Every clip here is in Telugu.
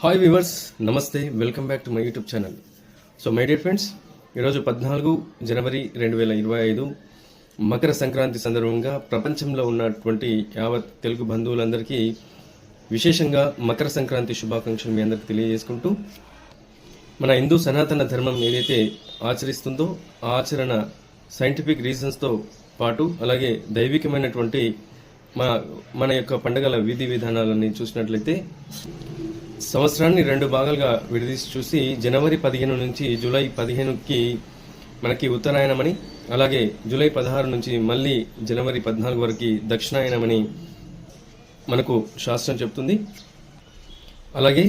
హాయ్ వివర్స్ నమస్తే welcome back to my YouTube channel so my dear friends ఈరోజు పద్నాలుగు జనవరి రెండు వేల ఇరవై ఐదు మకర సంక్రాంతి సందర్భంగా ప్రపంచంలో ఉన్నటువంటి యావత్ తెలుగు బంధువులందరికీ విశేషంగా మకర సంక్రాంతి శుభాకాంక్షలు మీ అందరికీ తెలియజేసుకుంటూ మన హిందూ సనాతన ధర్మం ఏదైతే ఆచరిస్తుందో ఆ ఆచరణ సైంటిఫిక్ రీజన్స్తో పాటు అలాగే దైవికమైనటువంటి మన మన యొక్క పండుగల విధి విధానాలని చూసినట్లయితే సంవత్సరాన్ని రెండు భాగాలుగా విడదీసి చూసి జనవరి పదిహేను నుంచి జూలై పదిహేనుకి మనకి ఉత్తరాయణమని అలాగే జూలై పదహారు నుంచి మళ్ళీ జనవరి పద్నాలుగు వరకు దక్షిణాయనమని మనకు శాస్త్రం చెప్తుంది. అలాగే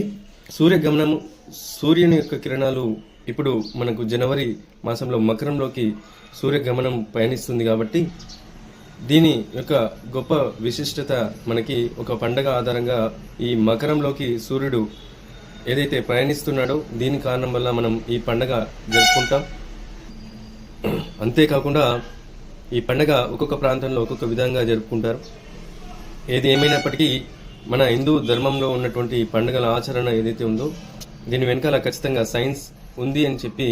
సూర్యగమనము సూర్యుని యొక్క కిరణాలు ఇప్పుడు మనకు జనవరి మాసంలో మకరంలోకి సూర్యగమనం పయనిస్తుంది కాబట్టి దీని యొక్క గొప్ప విశిష్టత మనకి ఒక పండగ ఆధారంగా ఈ మకరంలోకి సూర్యుడు ఏదైతే ప్రయాణిస్తున్నాడో దీని కారణం వల్ల మనం ఈ పండగ జరుపుకుంటాం. అంతేకాకుండా ఈ పండగ ఒక్కొక్క ప్రాంతంలో ఒక్కొక్క విధంగా జరుపుకుంటారు. ఏది ఏమైనప్పటికీ మన హిందూ ధర్మంలో ఉన్నటువంటి పండుగల ఆచరణ ఏదైతే ఉందో దీని వెనకాల ఖచ్చితంగా సైన్స్ ఉంది అని చెప్పి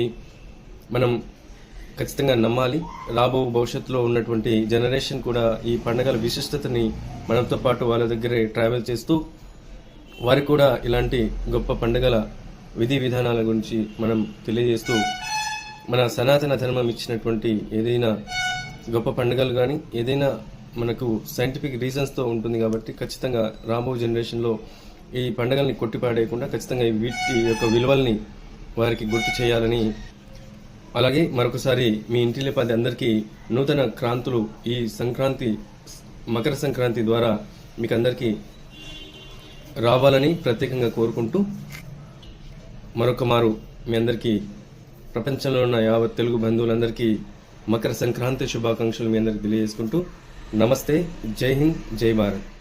మనం ఖచ్చితంగా నమ్మాలి. రాబో భవిష్యత్తులో ఉన్నటువంటి జనరేషన్ కూడా ఈ పండుగల విశిష్టతని మనతో పాటు వాళ్ళ దగ్గరే ట్రావెల్ చేస్తూ వారికి కూడా ఇలాంటి గొప్ప పండుగల విధి విధానాల గురించి మనం తెలియజేస్తూ మన సనాతన ధర్మం ఇచ్చినటువంటి ఏదైనా గొప్ప పండుగలు కానీ ఏదైనా మనకు సైంటిఫిక్ రీజన్స్తో ఉంటుంది కాబట్టి ఖచ్చితంగా రాబో జనరేషన్లో ఈ పండుగల్ని కొట్టిపాడేయకుండా ఖచ్చితంగా వీటి యొక్క విలువల్ని వారికి గుర్తు చేయాలని అలాగే మరొకసారి మీ ఇంటిలో పది అందరికీ నూతన క్రాంతులు ఈ సంక్రాంతి మకర సంక్రాంతి ద్వారా మీకు అందరికీ రావాలని ప్రత్యేకంగా కోరుకుంటూ మరొక మారు మీ అందరికీ ప్రపంచంలో ఉన్న యావత్ తెలుగు బంధువులందరికీ మకర సంక్రాంతి శుభాకాంక్షలు మీ అందరికీ తెలియజేసుకుంటూ నమస్తే జై హింద్ జై భారత్.